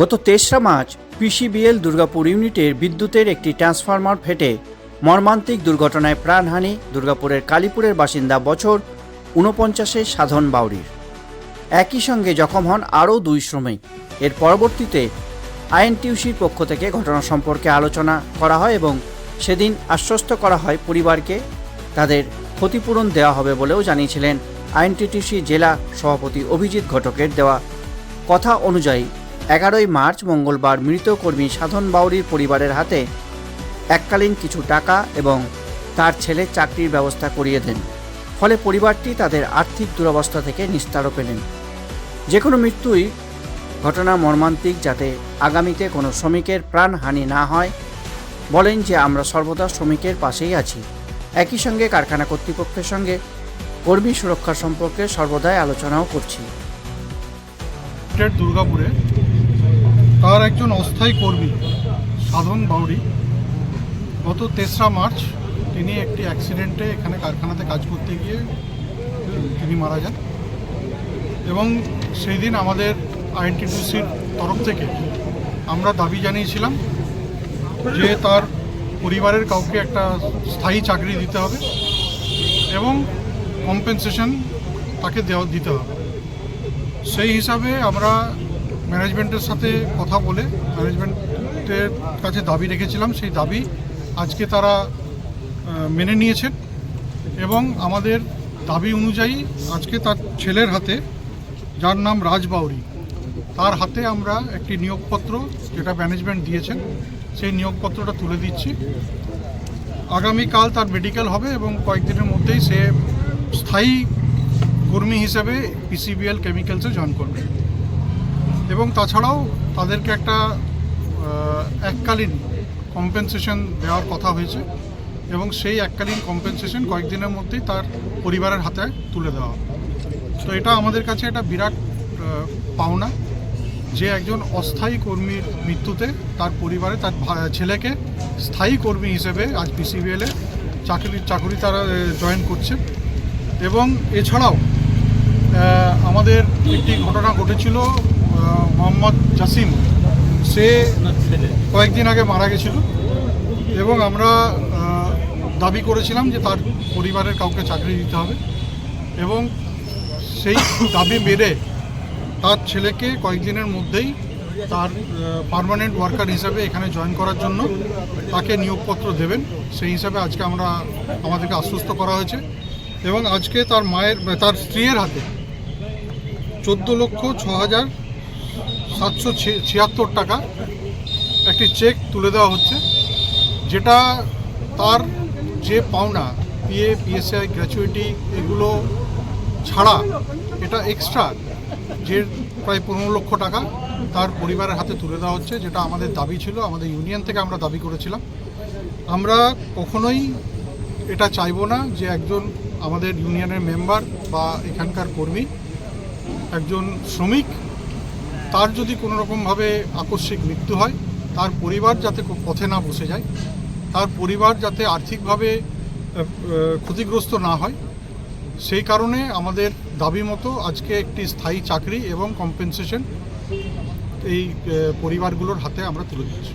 গত তেসরা March PCBL Durgapur ইউনিটের বিদ্যুতের একটি ট্রান্সফরমার ফেটে মর্মান্তিক দুর্ঘটনায় প্রাণহানি, দুর্গাপুরের কালীপুরের বাসিন্দা বছর ঊনপঞ্চাশের সাধন বাউরির। একই সঙ্গে জখম হন আরও দুই শ্রমিক। এর পরবর্তীতে আইএনটিউসির পক্ষ থেকে ঘটনা সম্পর্কে আলোচনা করা হয় এবং সেদিন আশ্বস্ত করা হয় পরিবারকে তাদের ক্ষতিপূরণ দেওয়া হবে বলেও জানিয়েছিলেন আইএনটিটিউসি জেলা সভাপতি অভিজিৎ ঘটকের দেওয়া কথা অনুযায়ী এগারোই মার্চ, মঙ্গলবার মৃত কর্মী সাধন বাউরির পরিবারের হাতে এককালীন কিছু টাকা এবং তার ছেলে চাকরির ব্যবস্থা করিয়ে দেন। ফলে পরিবারটি তাদের আর্থিক দুরবস্থা থেকে নিস্তারও পেলেন। যে কোনো মৃত্যুই ঘটনা মর্মান্তিক যাতে আগামীতে কোনো শ্রমিকের প্রাণহানি না হয়, বলেন যে আমরা সর্বদা শ্রমিকের পাশেই আছি। একই সঙ্গে কারখানা কর্তৃপক্ষের সঙ্গে কর্মী সুরক্ষা সম্পর্কে সর্বদাই আলোচনাও করছি। দুর্গাপুরে। তার একজন অস্থায়ী কর্মী, সাধন বাউরি গত তেসরা মার্চ তিনি একটি অ্যাক্সিডেন্টে এখানে কারখানাতে কাজ করতে গিয়ে তিনি মারা যান। এবং সেই দিন আমাদের আইএনটিডিসির তরফ থেকে আমরা দাবি জানিয়েছিলাম যে তার পরিবারের কাউকে একটা স্থায়ী চাকরি দিতে হবে এবং কম্পেনসেশন তাকে দেওয়া, দিতে হবে। সেই হিসাবে আমরা ম্যানেজমেন্টের সাথে কথা বলে ম্যানেজমেন্টের কাছে দাবি রেখেছিলাম। সেই দাবি আজকে তারা মেনে নিয়েছেন এবং আমাদের দাবি অনুযায়ী আজকে তার ছেলের হাতে, যার নাম রাজবাউরি তার হাতে আমরা একটি নিয়োগপত্র যেটা ম্যানেজমেন্ট দিয়েছেন, সেই নিয়োগপত্রটা তুলে দিচ্ছি। আগামীকাল তার মেডিকেল হবে এবং কয়েকদিনের মধ্যেই সে স্থায়ী কর্মী হিসেবে পিসিবিএল কেমিক্যালসে জয়েন করবে। এবং তাছাড়াও তাদেরকে একটা এককালীন কম্পেনসেশন দেওয়ার কথা হয়েছে এবং সেই এককালীন কম্পেনসেশন কয়েকদিনের মধ্যেই তার পরিবারের হাতে তুলে দেওয়া তো এটা আমাদের কাছে একটা বিরাট পাওনা। যে একজন অস্থায়ী কর্মীর মৃত্যুতে তার পরিবারে তার ছেলেকে স্থায়ী কর্মী হিসেবে আজ পিসিবিএলে চাকরি চাকরি তারা জয়েন করছে। এবং এছাড়াও আমাদের একটি ঘটনা ঘটেছিল মোহাম্মদ জাসিম সে কয়েকদিন আগে মারা গেছিল এবং আমরা দাবি করেছিলাম যে তার পরিবারের কাউকে চাকরি দিতে হবে এবং সেই দাবি মেরে তার ছেলেকে কয়েকদিনের মধ্যেই তার পার্মানেন্ট ওয়ার্কার হিসাবে এখানে জয়েন করার জন্য তাকে নিয়োগপত্র দেবেন। সেই হিসাবে আজকে আমরা আমাদেরকে আশ্বস্ত করা হয়েছে এবং আজকে তার মায়ের তার স্ত্রীর হাতে চোদ্দ লক্ষ ছ হাজার সাতশো ছিয়াত্তর টাকা একটি চেক তুলে দেওয়া হচ্ছে, যেটা তার যে পাওনা পিএ পিএসআই গ্র্যাচুইটি এগুলো ছাড়া এটা এক্সট্রা যে প্রায় পনেরো লক্ষ টাকা তার পরিবারের হাতে তুলে দেওয়া হচ্ছে, যেটা আমাদের দাবি ছিল, আমাদের ইউনিয়ন থেকে আমরা দাবি করেছিলাম। আমরা কখনোই এটা চাইব না যে একজন আমাদের ইউনিয়নের মেম্বার বা এখানকার কর্মী, একজন শ্রমিক তার যদি কোনো রকমভাবে আকস্মিক মৃত্যু হয়, তার পরিবার যাতে পথে না বসে যায়, তার পরিবার যাতে আর্থিকভাবে ক্ষতিগ্রস্ত না হয়, সেই কারণে আমাদের দাবি মতো আজকে একটি স্থায়ী চাকরি এবং কম্পেনসেশন এই পরিবারগুলোর হাতে আমরা তুলে দিচ্ছি